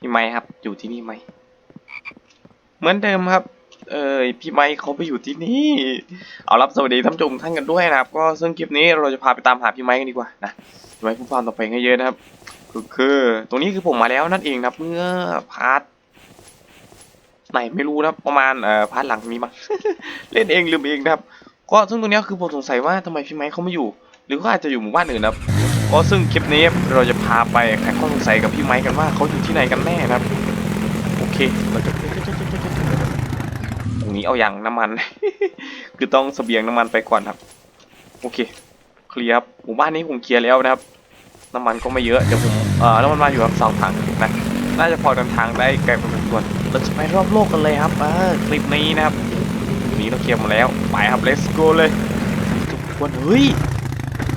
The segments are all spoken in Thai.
พี่ไม้ครับ อยู่ที่นี่ไหมเหมือนเดิมครับ เออพี่ไม้เขาไปอยู่ที่นี่เอารับสวัสดีท่านผู้ชมท่านกันด้วยนะครับ ก็ซึ่งคลิปนี้เราจะพาไปตามหาพี่ไม้กันดีกว่านะพี่ไม้ผู้ฟังต่อไปให้เยอะนะครับคือคือตรงนี้คือผมมาแล้วนั่นเองนะครับเมื่อพาร์ทไหนไม่รู้นะครับประมาณเอ่อพาร์ทหลังนี้มั้งเล่นเองลืมเองนะครับ ก็ซึ่งตรงเนี้ยคือผมสงสัยว่าทำไมพี่ไม้เขาไม่อยู่ หรือเขาอาจจะอยู่หมู่บ้านอื่นนะครับ ก็ซึ่งคลิปนี้เราจะพาไปไขข้อสงสัยกับพี่ไม้กันว่าเขาอยู่ที่ไหนกันแน่นะครับ โอเคเราจะตรงนี้เอาอย่างน้ำมัน คือต้องเสบียงน้ำมันไปก่อนครับ โอเค เคลียร์ครับหมู่บ้านนี้ผมเคลียร์แล้วนะครับ น้ำมันก็ไม่เยอะ เดี๋ยวผมเอ่อน้ำมันมาอยู่ครับสองถังนะน่าจะพอเดินทางได้ไกลพอสมควรเราจะไปรอบโลกกันเลยครับเออคลิปนี้นะครับนนี้เราเคลียร์มาแล้ว ไปครับ let's go เลยทุกคนเฮ้ย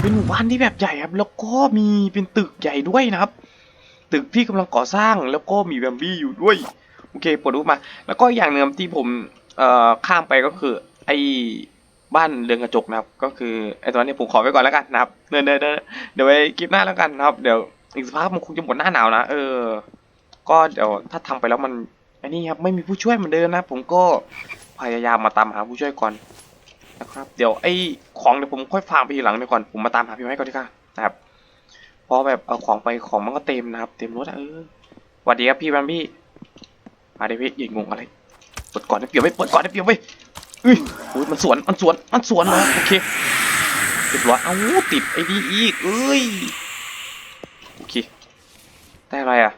เป็นหมู่บ้านที่แบบใหญ่ครับ แล้วก็มีเป็นตึกใหญ่ด้วยนะครับ ตึกที่กำลังก่อสร้างแล้วก็มีแบมบี้อยู่ด้วย โอเคปลดรูปมา แล้วก็อย่างหนึ่งที่ผมเอ่อข้ามไปก็คือ ไอ้บ้านเรือนกระจกนะครับ ก็คือไอ้ตอนนี้ผมขอไว้ก่อนแล้วกันนะครับเดี๋ยวเดี๋ยวเดี๋ยวเดี๋ยวไว้คลิปหน้าแล้วกันนะครับ เดี๋ยวอีกสักพักมันคงจะหมดหน้าหนาวนะเออ ก็เดี๋ยวถ้าทำไปแล้วมันไอ้นี่ครับไม่มีผู้ช่วยเหมือนเดิมนะ ผมก็พยายามมาตามหาผู้ช่วยก่อน นะครับ เดี๋ยวไอ้ของเดี๋ยวผมค่อยฟังไปทีหลังดีก่อน ผมมาตามหาพี่ไม้ก่อนดีกว่านะครับเพราะแบบเอาของไปของมันก็เต็มนะครับ เต็มรถเออสวัสดีครับพี่แบมบี้มาดิพี่อย่างงอะไรเปิดก่อนนะเปียวไม่เปิดก่อนนะเปียวไม่เอ้ยอุ้ยมันสวนมันสวนมันสวนเหรอโอเคเรียบร้อยเอ้าติดไอ้นี่อีกเอ้ยโอเคได้อะไรอะ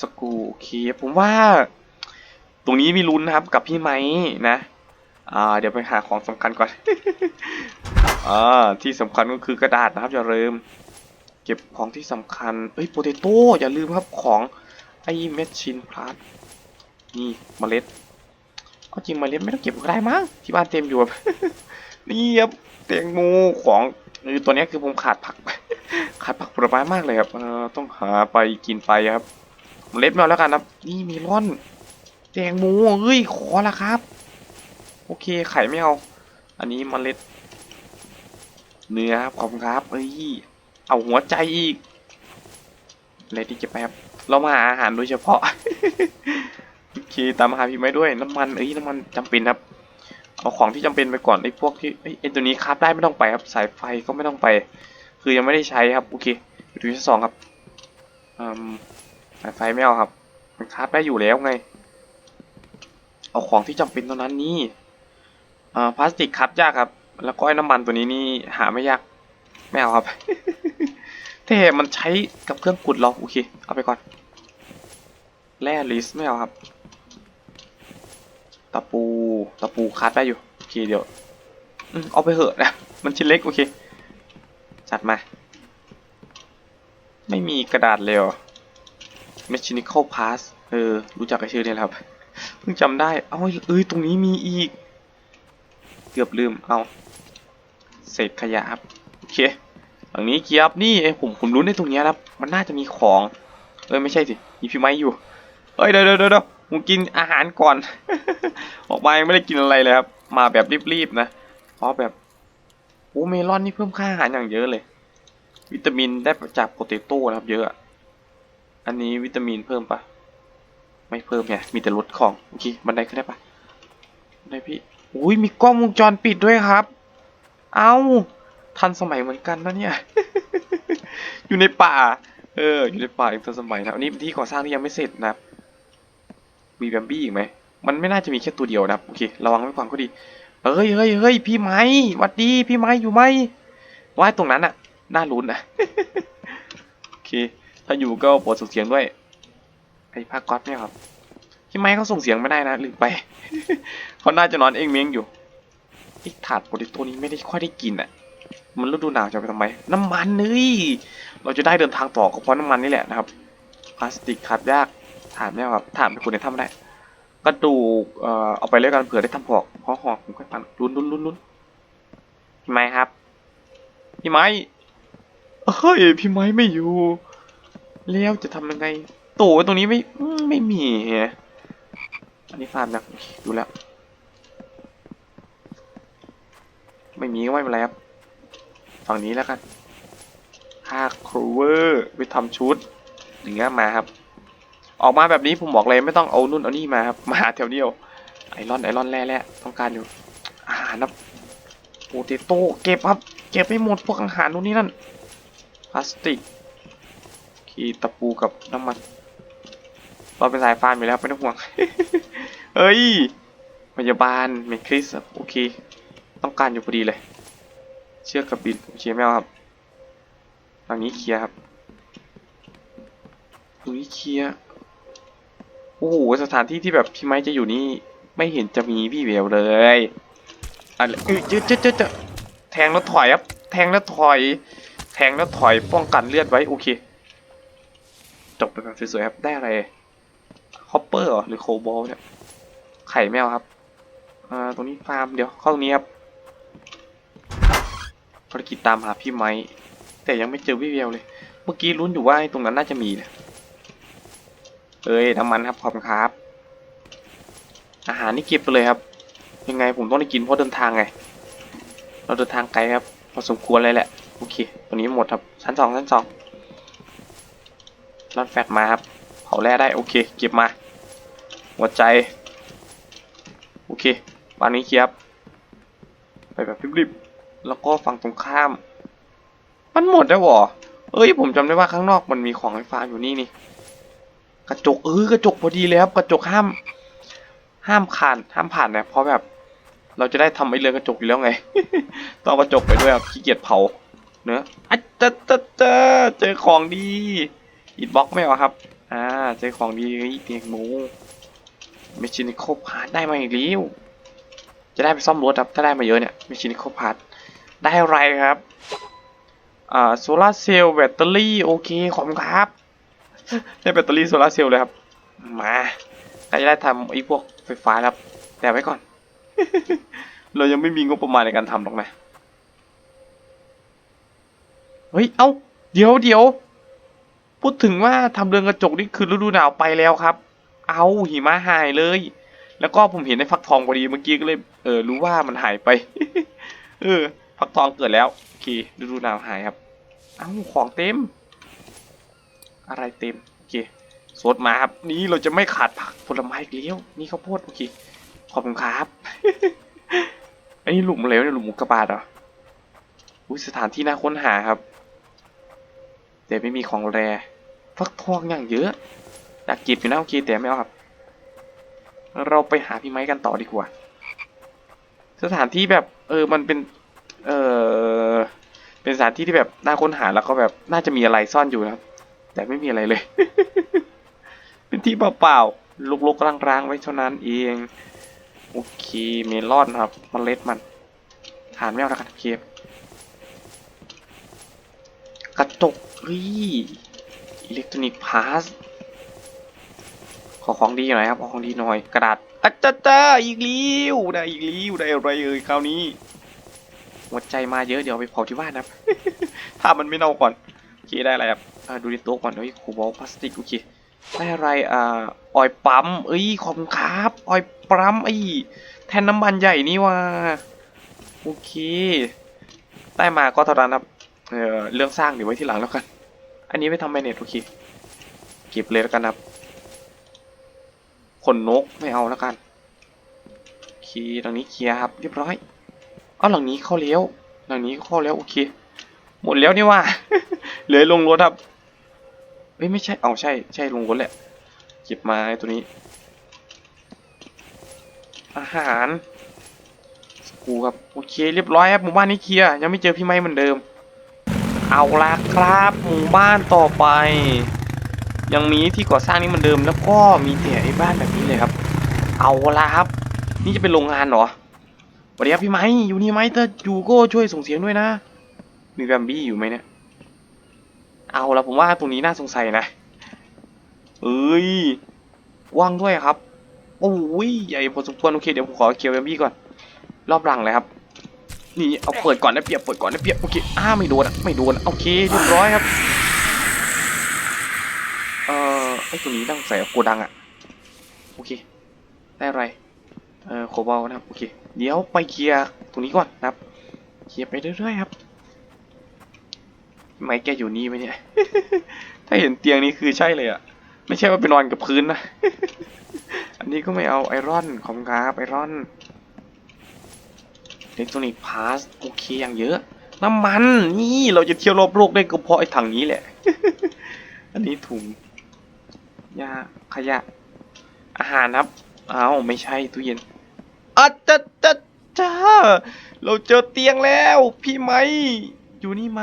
สกูโอเคผมว่า ตรงนี้มีลุ้นนะครับกับพี่ไม้นะ อ่า เดี๋ยวไปหาของสำคัญก่อน อ่า ที่สำคัญก็คือกระดาษนะครับอย่าลืม เก็บของที่สำคัญเอ้ยโปเตโต้อย่าลืมครับของไอ้เม็ดชินพลัสนี่เมล็ดก็จริงเมล็ดไม่ต้องเก็บก็ได้มั้งที่บ้านเต็มอยู่แบบนี่ครับแตงโมของเออตัวนี้คือผมขาดผักขาดผักผลไม้มากเลยครับเออต้องหาไปกินไปครับเมล็ดไม่เอาแล้วกันครับ นี่มีร่อนแตงโมเฮ้ยขอละครับ โอเคไข่ไม่เอา อันนี้เมล็ด เนื้อครับขอบคุณครับเอ้ยเอาหัวใจอีกอะไรที่จะไปครับเรามาหาอาหารโดยเฉพาะโอเคตามหาพี่ไม้ด้วยน้ำมันเอ้ยน้ำมันจำเป็นครับเอาของที่จำเป็นไปก่อนไอ้พวกที่ไอ้ตัวนี้คราฟได้ไม่ต้องไปครับ สายไฟก็ไม่ต้องไป คือยังไม่ได้ใช้ครับโอเคไปดูที่สองครับสายไฟไม่เอาครับ มันคราฟได้อยู่แล้วไง เอาของที่จำเป็นเท่านั้นนี่ อ่าพลาสติกคราฟยากครับ แล้วก็ไอ้น้ำมันตัวนี้นี่หาไม่ยากไม่เอาครับแต่มันใช้กับเครื่องขุดเราโอเคเอาไปก่อนแร่ลิสไม่เอาครับตะปูตะปูคราฟได้อยู่โอเคเดี๋ยวเอาไปเหอะนะมันชิ้นเล็กโอเค จัดมา ไม่มีกระดาษเลยเหรอ Mechanical Pass เออ รู้จักกับชื่อเนี่ยแหละครับ เพิ่งจำได้ เอ้าเอ้ยตรงนี้มีอีก เกือบลืมเอาเศษขยะครับโอเคตรงนี้เกียบนี่ไอผมผมรู้ในตรงเนี้ยครับ มันน่าจะมีของเอ้ยไม่ใช่สิมีพี่ไม้อยู่เอ้ยเดี๋ยวเดี๋ยวเดี๋ยวผมกินอาหารก่อน ออกมายังไม่ได้กินอะไรเลยครับ มาแบบรีบๆนะเพราะแบบโอ้เมลอนนี่เพิ่มค่าอาหารอย่างเยอะเลย วิตามินได้จากโปเตโต้นะครับ เยอะ อันนี้วิตามินเพิ่มปะไม่เพิ่มไงมีแต่ลดของโอเคบันไดขึ้นได้ปะได้พี่ อุ้ยมีกล้องวงจรปิดด้วยครับ เอาทันสมัยเหมือนกันนะเนี่ย อยู่ในป่า เออ อยู่ในป่าอีกทันสมัยนะอันนี้ที่ก่อสร้างที่ยังไม่เสร็จนะมีแบมบี้อีกไหม มันไม่น่าจะมีแค่ตัวเดียวนะโอเค ระวังไว้ก่อนก็ดี เฮ้ยเฮ้ยเฮ้ยพี่ไม้วัดดี พี่ไม้อยู่ไหมว่ายตรงนั้นอะน่าลุ้นนะโอเค ถ้าอยู่ก็ปรดส่งเสียงด้วยไอ้ภาก๊อตเนี่ยครับ พี่ไม้เขาส่งเสียงไม่ได้นะลืมไปเขาน่าจะนอนเองเม้งอยู่ไอ้ถาดโปรตีโตนี้ไม่ได้ค่อยได้กินอะ มันฤดูหนาวจะไปทำไม น้ำมันนี่เราจะได้เดินทางต่อก็เพราะน้ำมันนี่แหละนะครับ พลาสติกขาดยากถามเนี่ยครับถามไปคุณเนี่ยทำได้กระดูกเอ่อเอาไปเลยกันเผื่อได้ทำหอกเพราะหอกผมค่อยปั่นลุ้นลุ้นลุ้นลุ้นพี่ไม้ครับ พี่ไม้เฮ้ยพี่ไม้ไม่อยู่แล้วจะทำยังไงตู้ไว้ตรงนี้ไม่ไม่มีแฮะ อันนี้ฟาร์มนะดูแล้ว ไม่มีก็ไม่เป็นไรครับ ฝั่งนี้แล้วกันห้าครูเวอร์ไปทำชุด อย่างเงี้ยมาครับ ออกมาแบบนี้ผมบอกเลยไม่ต้องเอานู่นเอานี่มาครับ มาแถวเดียว ไอรอนไอรอนแร่ๆต้องการอยู่อาหารนะโปเตโต้เก็บครับ เก็บให้หมดพวกอาหารนู่นนี่นั่นพลาสติกขีตะปูกับน้ำมัน เราเป็นสายฟาร์มอยู่แล้วไม่ต้องห่วง เฮ้ยพยาบาลเมคริสโอเค ต้องการอยู่พอดีเลย เชือกกับบินโอเคไม่เอาครับทางนี้เคลียร์ครับตรงนี้เคลียร์โอ้โหสถานที่ที่แบบพี่ไม้จะอยู่นี่ไม่เห็นจะมีวี่แววเลยอะไรเอ้ยเจ๊เจ๊เจ๊เจ๊แทงแล้วถอยครับ แทงแล้วถอย แทงแล้วถอยป้องกันเลือดไว้โอเค จบไปแบบสวยๆครับได้อะไร อปเปอร์หรือโคบอลเนี่ย ไข่แมวครับ อ่า ตรงนี้ฟาร์ม เดี๋ยวเข้าตรงนี้ครับภารกิจตามหาพี่ไม้ แต่ยังไม่เจอวิเวลเลย เมื่อกี้ลุ้นอยู่ว่าไอ้ตรงนั้นน่าจะมีนะเอ้ยน้ำมันครับขอบคุณครับ อาหารนี่เก็บไปเลยครับ ยังไงผมต้องได้กินเพราะเดินทางไง เราเดินทางไกลครับพอสมควรเลยแหละ โอเค ตัวนี้หมดครับ ชั้นสองชั้นสองรอนแฟตมาครับ เผาแร่ได้ โอเค เก็บมา หัวใจ โอเคบ้านนี้เคลียบไปแบบรีบๆแล้วก็ฝั่งตรงข้าม มันหมดแล้วเหรอเอ้ยผมจำได้ว่าข้างนอกมันมีของไฟฟ้าอยู่นี่นี่ กระจกเออกระจกพอดีเลยครับ กระจกห้าม ห้ามผ่านห้ามผ่านนะเพราะแบบ เราจะได้ทำไอ้เรือกระจกอยู่แล้วไงต้องกระจกไปด้วยครับขี้เกียจเผาเนื้อะอะเจอเจอเจอเจอของดีอิดบล็อกไม่เอาครับ อ่าเจอของดีเตียงหมู มชินิโคพาร์ทได้มาอีกแล้วจะได้ไปซ่อมรถครับถ้าได้มาเยอะเนี่ยมชินิโคพาร์ทได้อะไรครับอ่าโซลาร์เซลล์แบตเตอรี่โอเคขอบคุณครับได้แบตเตอรี่โซลาร์เซลล์เลยครับมาก็จะได้ทำไอ้พวกไฟฟ้าครับ แต่ไว้ก่อน เรายังไม่มีงบประมาณในการทำหรอกนะเฮ้ย เอ้า เดี๋ยวเดี๋ยว พูดถึงว่าทำเรือนกระจกนี่คือฤดูหนาวไปแล้วครับ เอาหิมะหายเลย แล้วก็ผมเห็นในฟักทองพอดีเมื่อกี้ก็เลยเออรู้ว่ามันหายไป เออฟักทองเกิดแล้วโอเคฤดูหนาวหายครับ เอ้าของเต็ม อะไรเต็มโอเคสดมาครับ นี้เราจะไม่ขาดผักผลไม้อีกแล้วนี่ข้าวโพดโอเคขอบคุณครับอ้นี่หลุมอะไรวเนี่ยหลุมอุกกาบาตเหรออุ้ยสถานที่น่าค้นหาครับ แต่ไม่มีของแรฟักทองอย่างเยอะ อยากเก็บอยู่นะโอเคแต่ไม่เอาครับ เราไปหาพี่ไม้กันต่อดีกว่า สถานที่แบบ เออมันเป็น เออเป็นสถานที่ที่แบบน่าค้นหาแล้วก็แบบน่าจะมีอะไรซ่อนอยู่นะครับ แต่ไม่มีอะไรเลย เป็นที่เปล่าๆลุกๆร้างๆไว้เท่านั้นเองโอเคเมลอนครับมเมล็ดมันทานไม่เอาแล้วกันเคกระจกเฮ้ยอิเล็กทรอนิกส์พาส ขอของดีหน่อยครับขอของดีหน่อยกระดาษอัจจ้าอีกแล้วได้อีกแล้วได้อะไรเอ่ยคราวนี้หัวใจมาเยอะเดี๋ยวไปเผาที่บ้านนะครับถ้ามันไม่เน่าก่อนโอเคได้อะไรครับดูในโต๊ะก่อนเฮ้ยคูบอลพลาสติกโอเคได้อะไรอ่าออยปั๊มเอ้ยขอบคุณครับออยปั๊มไอ้แทนน้ำมันใหญ่นี่ว่าโอเค ได้มาก็เท่านั้นครับเออเรื่องสร้างเดี๋ยวไว้ที่หลังแล้วกัน อันนี้ไม่ทำแมเนตโอเคเก็บเลยแล้วกันครับ ขนนกไม่เอาแล้วกันโอเคหลังนี้เคลียร์ครับเรียบร้อยเอาหลังนี้เข้าเลี้ยวหลังนี้เข้าแล้วโอเคหมดแล้วนี่ว่าเหลือลงรถครับเอ้ยไม่ใช่เอาใช่ใช่ลงรถแหละเก็บมาไอ้ตัวนี้ อาหารสกูครับโอเคเรียบร้อยครับหมู่บ้านนี้เคลียร์ยังไม่เจอพี่ไม้เหมือนเดิม เอาละครับหมู่บ้านต่อไป ยังมีที่ก่อสร้างนี้มือนเดิมแล้วก็มีแต่ไอ้บ้านแบบนี้เลยครับ เอาละครับ นี่จะเป็นโรงงานเหรอสวัสดีครับพี่ไม้อยู่นี่ไหมถ้าอยู่ก็ช่วยส่งเสียงด้วยนะ มีแบมบี้อยู่ไหมเนี่ย เอาละผมว่าตรงนี้น่าสงสัยนะ เอ้ยว่างด้วยครับ โอ้ยใหญ่พอสมควรโอเคเดี๋ยวผมขอเคลียร์แบมบี้ก่อน รอบหลังเลยครับ นี่เอาเปิดก่อนนะเปรียบเปิดก่อนนะเปรียบโอเคอ้าไม่โดนอะไม่โดนโอเคเรียบร้อยครับ เไอ้ตัวนี้ต้องใส่โกดังอะโอเค ได้อะไร เอ่อโคบอลนะครับ โอเค เดี๋ยวไปเคลียร์ตรงนี้ก่อนนะครับ เคลียร์ไปเรื่อยๆครับ ไม่แกอยู่นี่ไหมเนี่ย ถ้าเห็นเตียงนี้คือใช่เลยอะไม่ใช่ว่าไปนอนกับพื้นนะ อันนี้ก็ไม่เอาไอรอนขอบคุณครับไอรอนอิเล็กทรอนิกพาสโอเคอย่างเยอะ น้ำมัน นี่เราจะเที่ยวรอบโลกได้ก็เพราะไอ้ถังนี้แหละ อันนี้ถุง ยาขยะ อาหารครับ เอ้าไม่ใช่ตู้เย็นอาจ้าจ้าจ้าเราเจอเตียงแล้ว พี่ไหม อยู่นี่ไหม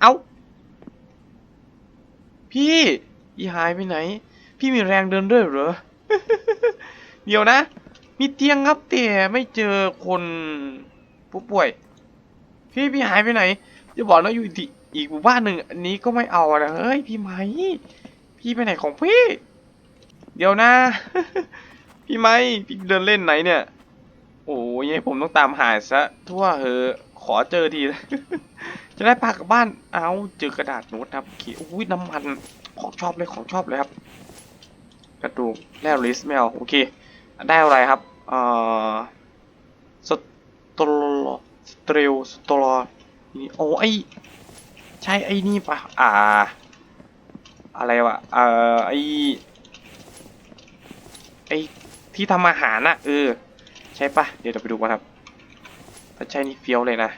เอาพี่อีหายไปไหน พี่มีแรงเดินด้วยเหรอ เดี๋ยวนะ มีเตียงครับแต่ไม่เจอคนผู้ป่วย พี่พี่หายไปไหน จะบอกนะอยู่อีกหมู่บ้านหนึ่ง อันนี้ก็ไม่เอานะเฮ้ยพี่ไหม พี่ไปไหนของพี่ เดี๋ยวนะ พี่ไหมพี่เดินเล่นไหนเนี่ย โอ้ยผมต้องตามหาซะทั่วเหอะขอเจอทีจะได้พากลับบ้าน เอาเจอกระดาษโน้ตครับโอเคอุ้ยน้ำมัน ของชอบเลยของชอบเลยครับ กระดูกแร่ลิสไม่เอาโอเค ได้อะไรครับ เอ่อ สตรลสเตรลสตรอนี่โอ้ไอใช่ไอ้นี่ปะอ่า อะไรวะเอ่อไอไอที่ทำอาหารน่ะเออ ใช่ปะเดี๋ยวเราไปดูกันครับถ้าใช่นี่เฟี้ยวเลยนะ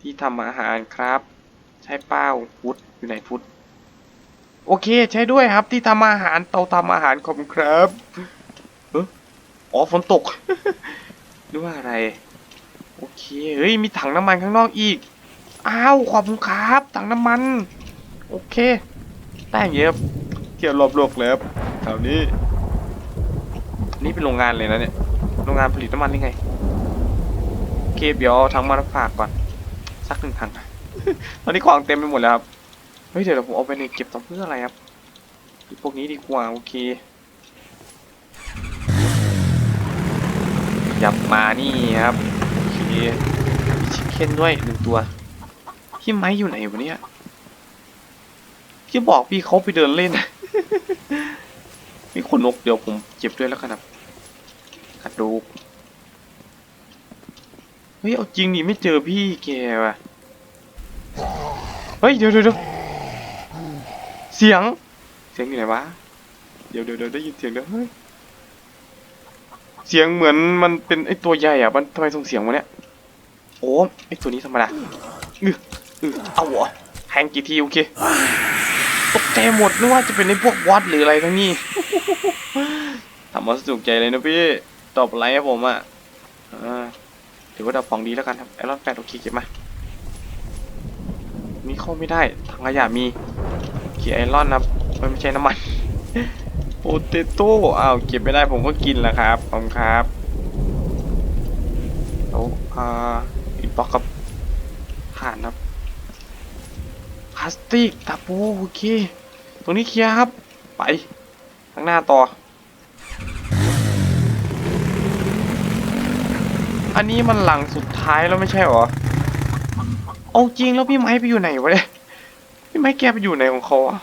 ที่ทำอาหารครับ ใช่เป้าฟุตอยู่ไหนฟุตโอเคใช่ด้วยครับที่ทำอาหารเตาทำอาหารขอบคุณครับเอออ๋อฝนตกหรือว่าอะไร โอเคเฮ้ยมีถังน้ำมันข้างนอกอีกอ้าวขอบคุณครับ ถังน้ำมัน โอเคได้อย่งเยครับเที่ยวรอบโลกแล้วแถวนี้ นี่เป็นโรงงานเลยนะเนี่ย โรงงานผลิตน้ำมันนี่ไงโอเคเดี๋ยวเอาถังมาฝากก่อน สักหนึ่งถังตอนนี้ของเต็มไปหมดแล้วครับ เฮ้ยเดี๋ยวผมเอาไปในเก็บต่อเพื่ออะไรครับ พวกนี้ดีกว่าโอเคยับมานี่ครับโอเคมีชิคเก้นด้วยหนึ่งตัวพี่ไม้อยู่ไหนวะเนี่ย พี่บอกพี่เขาไปเดินเล่น มีขนนกเดี๋ยวผมเจ็บด้วยแล้วกันครับกระดูกเฮ้ยเอาจริงดิไม่เจอพี่แกว่ะเฮ้ยเดี๋ยวเดี๋ยวเดี๋ยวเสียง เสียงอยู่ไหนวะ เดี๋ยวเดี๋ยวเดี๋ยวได้ยินเสียงเดี๋ยวเฮ้ยเสียงเหมือนมันเป็นไอตัวใหญ่อะมันทำไมส่งเสียงวะเนี่ย โอ้ไอตัวนี้ธรรมดาอืออือเอาเหรอแทงกี่ทีโอเค ตกใจหมดนึกว่าจะเป็นไอพวกวอดหรืออะไรทั้งนี้ทำมาสนุกใจเลยนะพี่ ตอบไลค์ให้ผมอะถือว่าดับฟองดีแล้วกันครับไอรอนแปดโอเคเก็บมามีเข้าไม่ได้ถังขยะมีเขียไอรอนนะมันไม่ใช่น้ำมันโปเตโต้อ้าวเก็บไม่ได้ผมก็กินแหละครับขอบคุณครับแล้วอ่าอินบ็อกกับผ่านครับาสติกตะปูโอเค ตรงนี้เคลียร์ครับ ไปข้างหน้าต่อ อันนี้มันหลังสุดท้ายแล้วไม่ใช่หรอ เอาจริงแล้วพี่ไม้ไปอยู่ไหนวะเนี่ยพี่ไม้แกไปอยู่ไหนของเขาอะ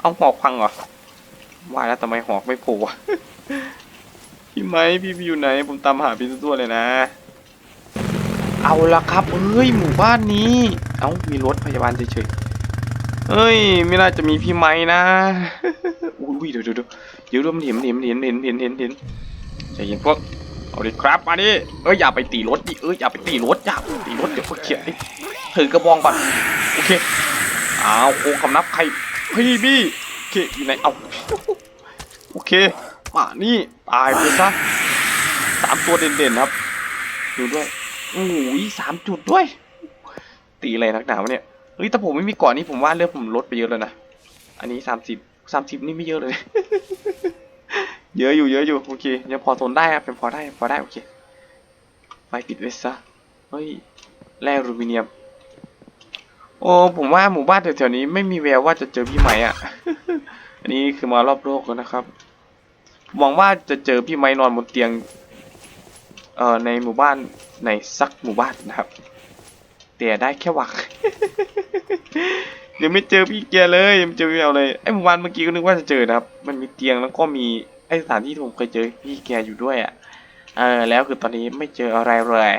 เอาหอกพังเหรอว่าแล้วทำไมหอกไม่โผล่พี่ไม้พี่ไปอยู่ไหน ผมตามหาพี่ตัวเลยนะ เอาละครับเอ้ยหมู่บ้านนี้ เอ้ามีรถพยาบาลเฉยๆเอ้ย ไม่น่าจะมีพี่ไม้นะอุ้ยเดี๋ยวเดี๋ยวเดี๋ยวเดี๋ยวมันเห็นมันเห็นมันเห็นเห็นเห็นเห็นเห็นใจเย็นพวกเอาดิครับมาดิเอ้ยอย่าไปตีรถดิเอ้ยอย่าไปตีรถอย่าตีรถเดี๋ยวพวกเขียนถือกระบองก่อนโอเคอ้าวโค้งคำนับใครพี่บี้โอเคอยู่ไหนเอาโอเคมานี่ตายไปซะสามตัวเด่นๆครับดูด้วย โอ้ยสามจุดด้วย ตีอะไรนักหนาวะเนี่ย เฮ้ยแต่ผมไม่มีก่อนนี้ผมว่าเลือดผมลดไปเยอะเลยนะ อันนี้สามสิบสามสิบนี่ไม่เยอะเลย เยอะอยู่เยอะอยู่โอเคยังพอทนได้ครับยังพอได้พอได้โอเคไฟปิดไว้ซะ เฮ้ยแร่อลูมิเนียม โอ้ผมว่าหมู่บ้านแถวๆนี้ไม่มีแววว่าจะเจอพี่ไหมอะ อันนี้คือมารอบโลกแล้วนะครับหวังว่าจะเจอพี่ไม้นอนบนเตียง เอ่อในหมู่บ้านในสักหมู่บ้านนะครับแต่ได้แค่หวังเดี๋ยวไม่เจอพี่แกเลยยังไม่เจอพี่แมวเลยไอ้หมู่บ้านเมื่อกี้ก็นึกว่าจะเจอนะครับ มันมีเตียงแล้วก็มีไอ้สถานที่ที่ผมเคยเจอพี่แกอยู่ด้วยอะเออแล้วคือตอนนี้ไม่เจออะไรเลย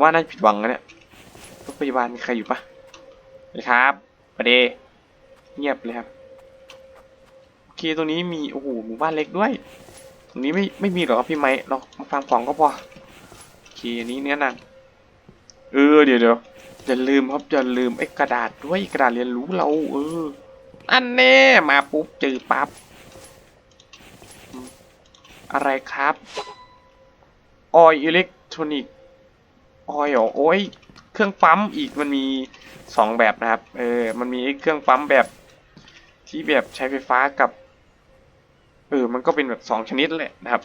ว่าน่าผิดหวังนะเนี่ยโรถพยาบาลมีใครอยู่ปะสวัสดีครับประเดเงียบเลยครับโอเคตรงนี้มีโอ้โหหมู่บ้านเล็กด้วย ตรงนี้ไม่ไม่มีหรอกครับพี่ไม้เรามาฟังของก็พอโอเคอันนี้เนื้อหนังเออเดี๋ยวเดี๋ยวอย่าลืมครับอย่าลืมไอ้กระดาษด้วยกระดาษเรียนรู้เรา เออ อันแน่มาปุ๊บเจอปั๊บอะไรครับออยอิเล็กทรอนิกออยโอ้ยเครื่องปั๊มอีกมันมีสองแบบนะครับ เออ มันมีเครื่องปั๊มแบบที่แบบใช้ไฟฟ้ากับ เออ มันก็เป็นแบบสองชนิดแหละนะครับ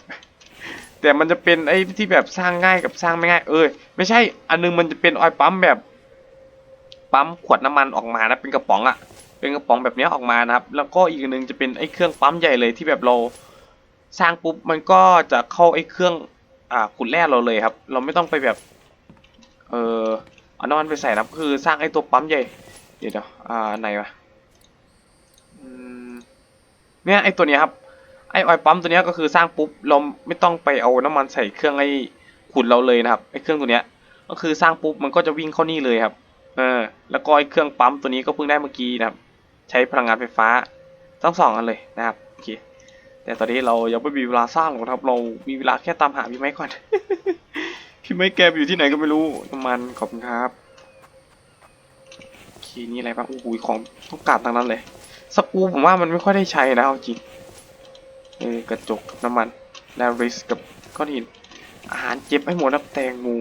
แต่มันจะเป็นไอ้ที่แบบสร้างง่ายกับสร้างไม่ง่าย เออ ไม่ใช่ อันนึงมันจะเป็นออยปั๊มแบบ ปั๊มขวดน้ำมันออกมานะเป็นกระป๋องอะเป็นกระป๋องแบบเนี้ยออกมานะครับ แล้วก็อีกอันนึงจะเป็นไอ้เครื่องปั๊มใหญ่เลยที่แบบเราสร้างปุ๊บมันก็จะเข้าไอ้เครื่องอ่าขุดแร่เราเลยครับ เราไม่ต้องไปแบบ เออเอาน้ำมันไปใส่นะคือสร้างไอ้ตัวปั๊มใหญ่ เดี๋ยวเดี๋ยวอ่าไหนวะเนี่ยไอ้ตัวเนี้ยครับ ไอออยปั๊มตัวนี้ก็คือสร้างปุ๊บเราไม่ต้องไปเอาน้ำมันใส่เครื่องไอ้ขุดเราเลยนะครับไอ้เครื่องตัวเนี้ยก็คือสร้างปุ๊บมันก็จะวิ่งเข้านี่เลยครับเออแล้วก็ไอ้เครื่องปั๊มตัวนี้ก็เพิ่งได้เมื่อกี้นะครับ ใช้พลังงานไฟฟ้าทั้งสองอันเลยนะครับโอเคแต่ตอนนี้เรายังไม่มีเวลาสร้างหรอกครับ เรามีเวลาแค่ตามหาพี่ไม้ก่อน พี่ไม้แกไปอยู่ที่ไหนก็ไม่รู้น้ำมันขอบคุณครับโอเคนี่อะไรบ้างโอ้โหของต้องการทั้งนั้นเลยสกูผมว่ามันไม่ค่อยได้ใช้นะจริง เออกระจกน้ำมันแล้วริสกับก้อนหิน อาหารเจ็บให้หมดนับแตงหมู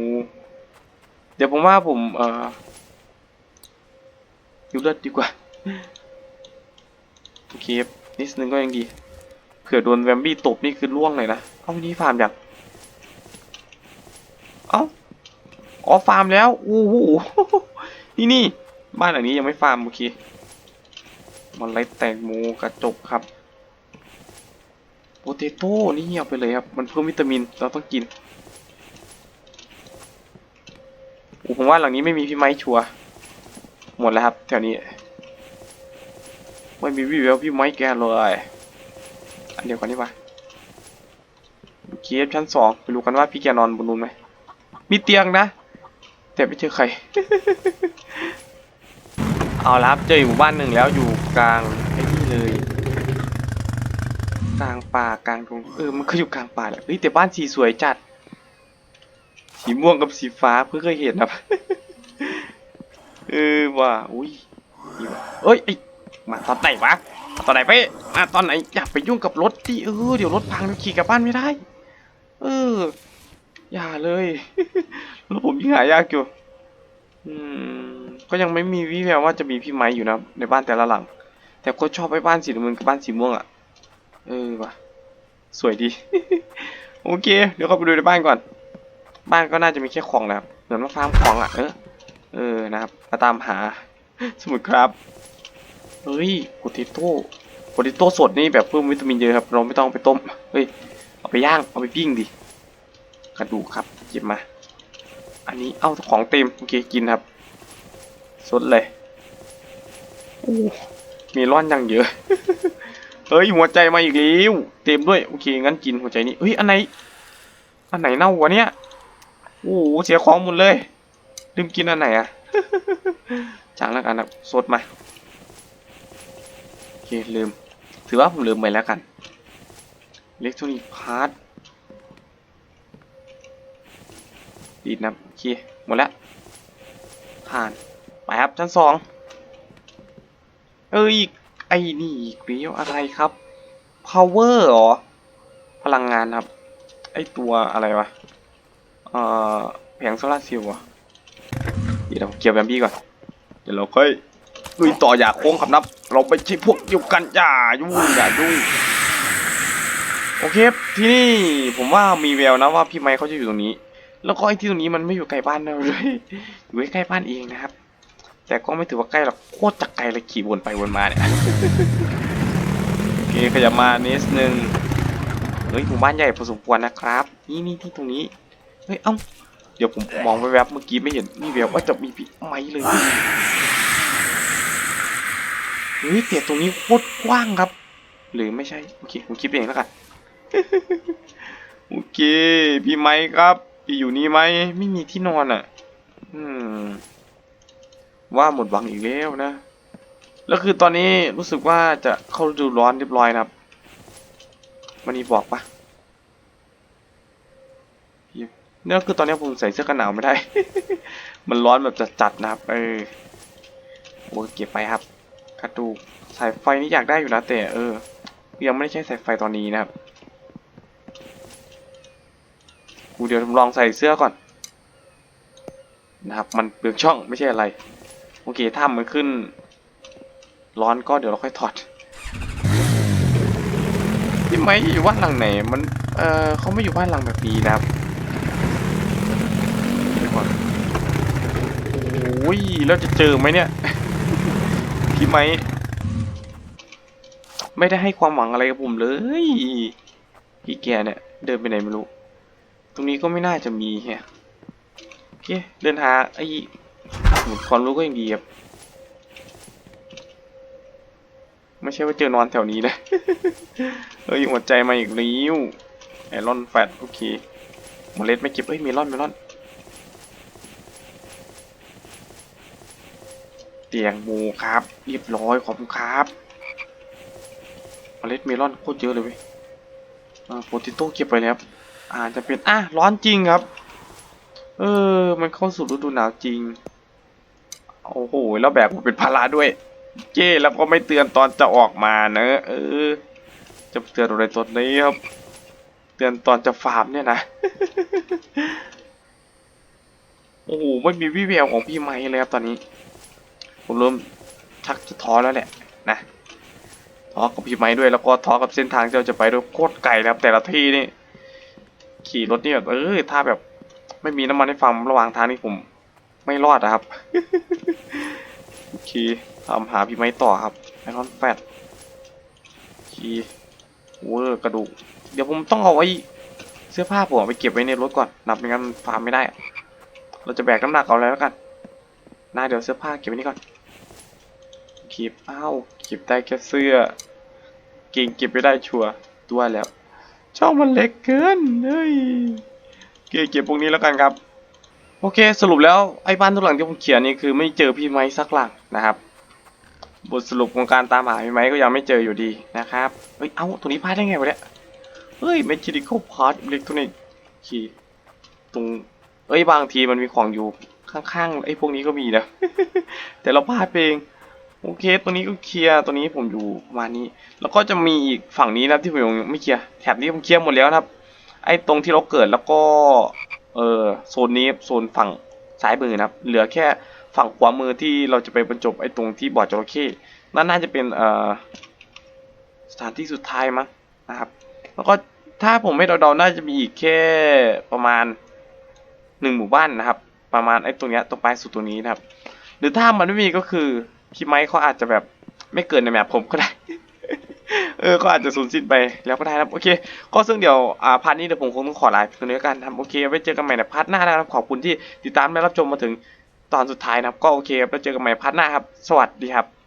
เดี๋ยวผมว่าผมเอ่อยูเลือดดีกว่าโอเคนิดนึงก็ยังดีเผื่อโดนแวมบี้ตบนี่คือล่วงเลยนะเอานนี้ฟาร์มยังเอ้าอ๋อฟาร์มแล้วอู้หูนี่นี่บ้านหลังนี้ยังไม่ฟาร์มโอเคมันไล่แตงหมูกระจกครับ โปเตโต้นี่เอาไปเลยครับ มันเพิ่มวิตามินเราต้องกินอ้ผมว่าหลังนี้ไม่มีพี่ไม้ชัวหมดแล้วครับแถวนี้ ไม่มีวิววพี่ไม้แกเลยอันเดียวกันนี่ปะเคียบชั้นสองไปดูกันว่าพี่แกนอนบนนู้นไหมมีเตียงนะ แต่ไม่เจอใคร เอาละครับเจออยู่หมู่บ้านหนึ่งแล้วอยู่กลางไอ้นี่เลย กลางป่ากลางตรงเออมันก็อยู่กลางป่าแหละเฮ้ยแต่บ้านสีสวยจัด สีม่วงกับสีฟ้าเพิ่งเคยเห็นครับเออว่ะอุ้ยเอ้ยไอมาตอนไหนวะตอนไหนไปมาตอนไหนอย่าไปยุ่งกับรถดิเออเดี๋ยวรถพังเดี๋ยวขี่กลับบ้านไม่ได้ เออ อย่าเลยรถผมยิ่งหายากอยู่อืมก็ยังไม่มีวี่แววว่าจะมีพี่ไม้อยู่นะในบ้านแต่ละหลัง แต่ก็ชอบไปบ้านสีน้ำเงินกับบ้านสีม่วงอะ เออว่ะ สวยดี โอเค เดี๋ยวเข้าไปดูในบ้านก่อน บ้านก็น่าจะมีแค่ของนะครับ เหมือนว่าฟาร์มของอะ เออ เออนะครับ มาตามหา สมุดครับ เฮ้ยโพเตโต้โพเตโต้สดนี่แบบเพิ่มวิตามินเยอะครับ เราไม่ต้องไปต้ม เฮ้ย เอาไปย่าง เอาไปปิ้งดิ กระดูกครับหยิบมา อันนี้ เอ้า ของเต็ม โอเค กินครับ สดเลย โอ้ มีร่อนยังเยอะ เฮ้ยหัวใจมาอีกแล้วเต็มด้วยโอเคงั้นกินหัวใจนี้เฮ้ยอันไหน อันไหนเน่าวะเนี่ยโอ้โหเสียของหมดเลยลืมกินอันไหนอะจางแล้วกันครับสดมาโอเคลืม ถือว่าผมลืมไปแล้วกันอิเล็กทรอนิกส์พาร์ทดีดนะโอเคหมดแล้วผ่านไปครับชั้นสองเอ้ย อ้นี่อีกแล้วอะไรครับ power เหรอ พลังงานครับ ไอตัวอะไรวะ เอ่อ แผงโซลาร์เซลล์อะเดี๋ยวเราเกี่ยวแบมบี้ก่อน เดี๋ยวเราค่อยลุยต่ออย่าโค้งครับนับ เราไปใช่พวกเดียวกันอย่ายุ่งอย่ายุ่งโอเค ที่นี่ผมว่ามีแววนะว่าพี่ไมค์เขาจะอยู่ตรงนี้ แล้วก็ไอ้ที่ตรงนี้มันไม่อยู่ไกลบ้านเราเลยอยู่ใกล้บ้านเองนะครับ แต่ก็ไม่ถือว่าใกล้หรอกโคตรจะไกลเลยขี่วนไปวนมาเนี่ยโอเคขยับมานิดนึงเฮ้ยหมู่บ้านใหญ่พอสมควรนะครับ นี่นี่ที่ตรงนี้เฮ้ยเอ้าเดี๋ยวผมมองไปแวบเมื่อกี้ไม่เห็นนี่แวบว่าจะมีพี่ไม้เลยเฮ้ยเตียตรงนี้โคตรกว้างครับ หรือไม่ใช่โอเคผมคิดเองแล้วกันโอเค พี่ไม้ครับ พี่อยู่นี่ไหมไม่มีที่นอนอะ อืม ว่าหมดหวังอีกแล้วนะ แล้วคือตอนนี้รู้สึกว่าจะเข้าฤดูร้อนเรียบร้อยนะครับ มันนี่บอกปะเนี่ยคือตอนนี้ผมใส่เสื้อกันหนาวไม่ได้ มันร้อนแบบจัดๆนะครับ เออโอ้เก็บไปครับกระดูกสายไฟนี่อยากได้อยู่นะแต่เออ ยังไม่ได้ใช้สายไฟตอนนี้นะครับ กูเดี๋ยวผมลองใส่เสื้อก่อนนะครับ มันเปลืองช่องไม่ใช่อะไร โอเคถ้ามันขึ้น ร้อนก็เดี๋ยวเราค่อยถอดพี่ไม้อยู่บ้านหลังไหน มัน เออเขาไม่อยู่บ้านหลังแบบนี้นะครับเดี๋ยวก่อนโอ้ยแล้วจะเจอไหมเนี่ย พี่ไม้ไม่ได้ให้ความหวังอะไรกับผมเลยพี่แกเนี่ย เดินไปไหนไม่รู้ ตรงนี้ก็ไม่น่าจะมีแฮะโอเคเดินหาไอ้ หมุนความรู้ก็ยังดีครับ ไม่ใช่ว่าเจอนอนแถวนี้นะเอ้ยหัวใจมาอีกแล้วไอรอนแฟตโอเคเมล็ดไม่เก็บเอ้ยเมลอนเมลอน เตียงหมูครับ เรียบร้อยขอบคุณครับเมล็ดเมลอนโคตรเยอะเลยเว้ยอ่าโปเตโต้เก็บไปแล้วอ่าจะเป็นอะร้อนจริงครับ เออ มันเข้าสู่ฤดูหนาวจริง โอ้โหแล้วแบกมเป็นภาระด้วย เจ้แล้วก็ไม่เตือนตอนจะออกมาเนอะเออ จะเตือนอะไรตอนนี้ครับ เตือนตอนจะฟาร์มเนี่ยนะโอ้โหไม่มีวิแววของพี่ไม้เลยครับตอนนี้ ผมเริ่มชักจะท้อแล้วแหละนะท้อกับพี่ไม้ด้วยแล้วก็ท้อกับเส้นทางที่เราจะไปด้วยโคตรไกลนะครับ แต่ละที่นี่ ขี่รถนี่แบบเออถ้าแบบไม่มีน้ำมันให้ฟังระหว่างทางนี่ผม ไม่รอดนะครับ โอเคตามหาพี่ไม้ต่อครับไอรอนแฟตคีเวอร์กระดูก เดี๋ยวผมต้องเอาไว้เสื้อผ้าผมไปเก็บไว้ในรถก่อน นับไม่งั้นฟาร์มไม่ได้ เราจะแบกน้ำหนักเอาแล้วกันน่าเดี๋ยวเสื้อผ้าเก็บไว้นี่ก่อนเก็บอ้าวเก็บได้แค่เสื้อ เก่งเก็บไม่ได้ชัวร์ตัวแล้ว ช่องมันเล็กเกิน เฮ้ยโอเคเก็บพวกนี้แล้วกันครับ โอเคสรุปแล้วไอ้บ้านทุกหลังที่ผมเขียนนี่คือไม่เจอพี่ไม้สักหลังนะครับ บทสรุปของการตามหาพี่ไม้ก็ยังไม่เจออยู่ดีนะครับเฮ้ยเอ้าตัวนี้พลาดได้ไงวะเนี่ยเฮ้ย mechanical part electronic คีตรงเอ้ยบางทีมันมีของอยู่ข้างๆไอ้พวกนี้ก็มีนะแต่เราพลาดเองโอเค ตัวนี้ก็เคลียร์ตัวนี้ผมอยู่ประมาณนี้ แล้วก็จะมีอีกฝั่งนี้นะที่ผมยังไม่เคลียร์แถบนี้ผมเคลียร์หมดแล้วนะครับ ไอ้ตรงที่เราเกิดแล้วก็ เออโซนนี้โซนฝั่งซ้ายมือนะครับ เหลือแค่ฝั่งขวามือที่เราจะไปบรรจบไอ้ตรงที่บ่อจระเข้นั่นน่าจะเป็นเอ่อสถานที่สุดท้ายมั้งนะครับ แล้วก็ถ้าผมไม่เดาๆน่าจะมีอีกแค่ประมาณหนึ่งหมู่บ้านนะครับ ประมาณไอ้ตรงเนี้ยตรงปลายสุดตรงนี้นะครับ หรือถ้ามันไม่มีก็คือพี่ไม้เขาอาจจะแบบไม่เกินในแมปผมก็ได้ เออ ก็อาจจะสูญสิ้นไปแล้วก็ได้ครับ โอเค ก็ซึ่งเดี๋ยว อ่า พาร์ทนี้เดี๋ยวผมคงต้องขอลาเพียงเท่านี้กันะครับโอเค ไว้เจอกันใหม่ในพาร์ทหน้านะครับ ขอบคุณที่ติดตามและรับชมมาถึงตอนสุดท้ายนะครับ ก็โอเคครับแล้วเจอกันใหม่พาร์ทหน้าครับ สวัสดีครับ